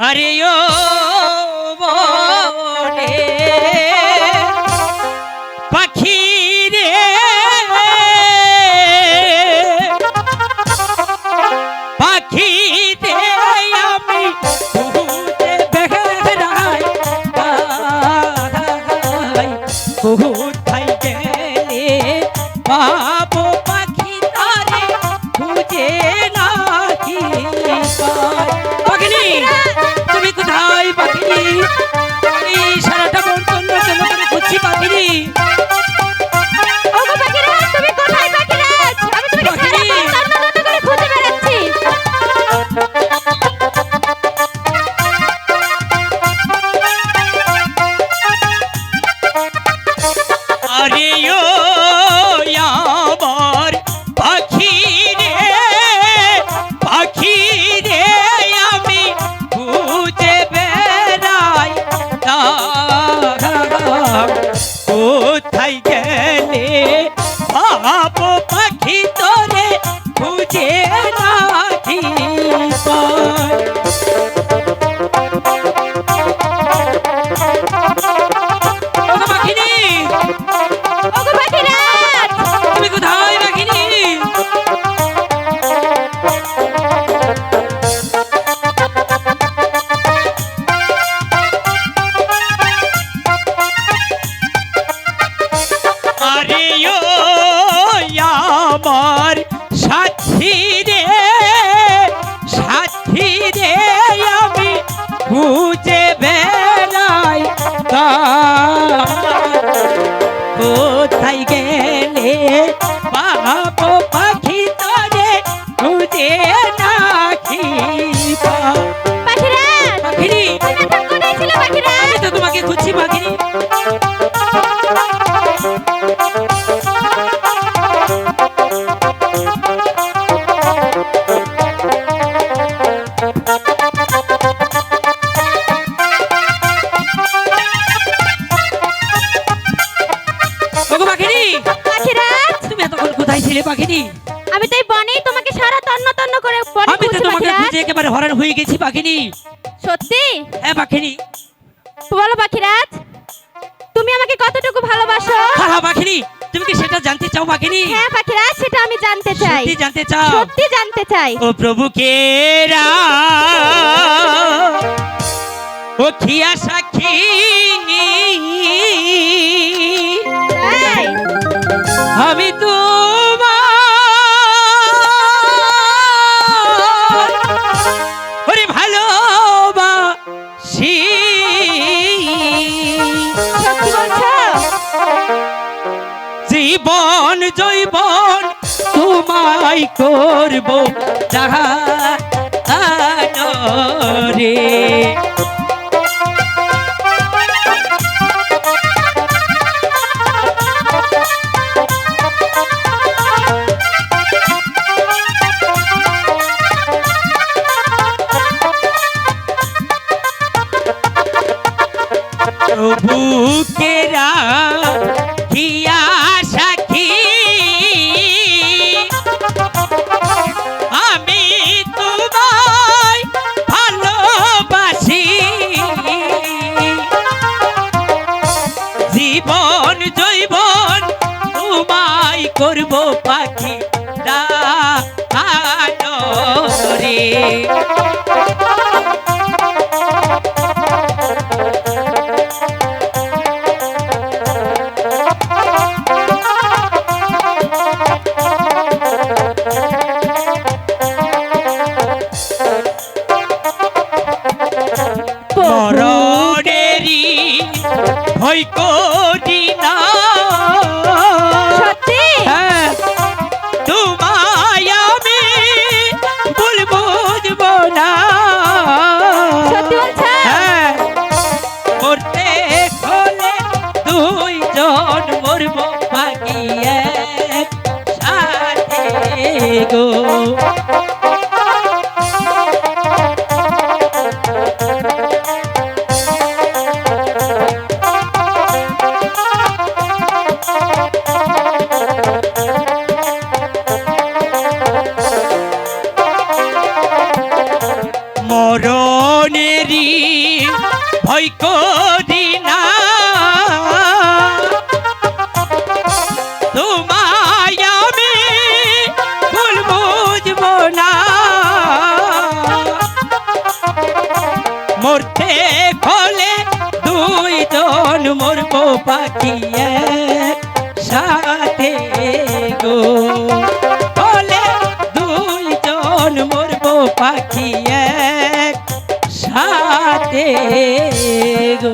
আরে ও খুঁজে বেড়াই কোথায় গেলে? পাপ পাখি তরে খুঁজে নাখি পাখিরা! আমি তো তোমাকে খুঁজছি পাখিনি পাখিনি। আমি তো এই বনেই তোমাকে সারা তন্ন তন্ন করে বনে আমি তো তোমাকে পাখিরাজ খুঁজে একেবারে হরান হয়ে গেছি পাখিনি। সত্যি? হ্যাঁ পাখিনি। বলো পাখিরাজ তুমি আমাকে কতটুকু ভালোবাসো? হ্যাঁ হ্যাঁ পাখিনি। তুমি কি সেটা জানতে চাও পাখিনি? হ্যাঁ পাখিরাজ সেটা আমি জানতে চাই। সত্যি জানতে চাও? সত্যি জানতে চাই। ও প্রভু কেরা ও খিয়া সাক্ষী। তোমায় করব? যাহা রে। জীবন জৈবন তোমায় করব পাখি দা রে ভয় করি না। সত্যি? হ্যাঁ, তোমায় আমি ভুল বুঝব না। সত্যি বলছো হ্যাঁ, মরতে হলে দুইজন মরব বাকি এক সাথে গো। মরব পাখি সাথে গো। বলে মরব পাখি সাথে গো।